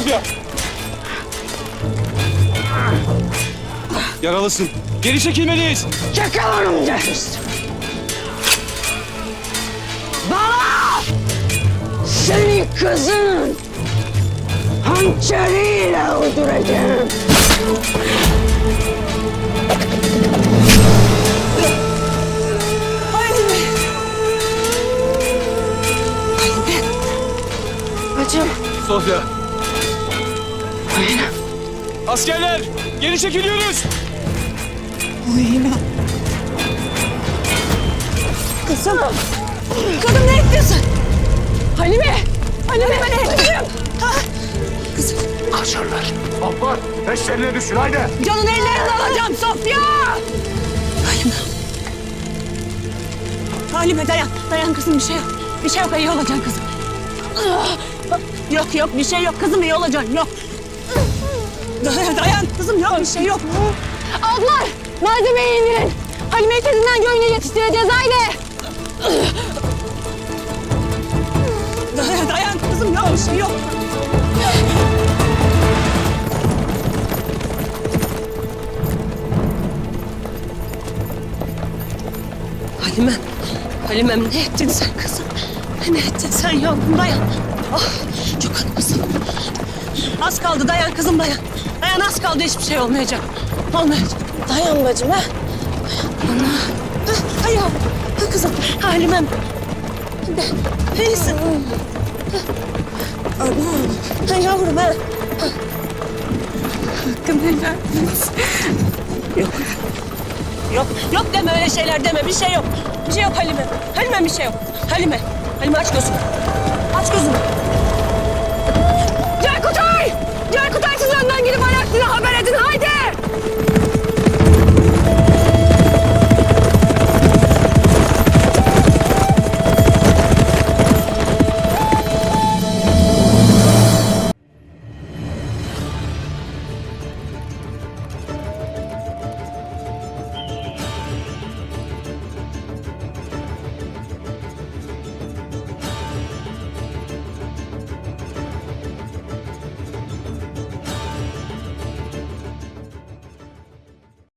Sofya! Yaralısın. Geri çekilmeliyiz. Yakalarım deriz. Bana! Seni kızın hançeriyle öldüreceğim. Bacım. Sofya. Askerler! Geri çekiliyoruz. Kızım. Kızım ne ettin Halime. Halime ne ettin? Kızım. Kaçarlar. Abbas peşlerine düşün haydi. Canın ellerinden alacağım Sofya. Halime. Halime dayan. Dayan kızım bir şey yok. Bir şey yok iyi olacaksın kızım. Yok yok bir şey yok kızım iyi olacaksın yok. Dayan, dayan kızım yok bir şey yok. Ablar malzemeyi indirin. Halime'yi tezinden göğüne yetiştireceğiz haydi. Dayan, dayan kızım yok bir şey yok. Halime, Halimem ne ettin sen kızım? Ne ettin sen yavrum dayan. Ah, çok acımasın. Az kaldı dayan kızım dayan. Dayan az kaldı hiçbir şey olmayacak. Olmayacak. Dayan bacım ha. Ana. Ha, yavrum. Ha kızım. Halimem. De, iyisin. Ha yavrum ha. Hakkını helal. Yok. Yok, yok deme öyle şeyler deme. Bir şey yok. Bir şey yok Halime. Halime bir şey yok. Halime. Halime aç gözünü. Aç gözünü.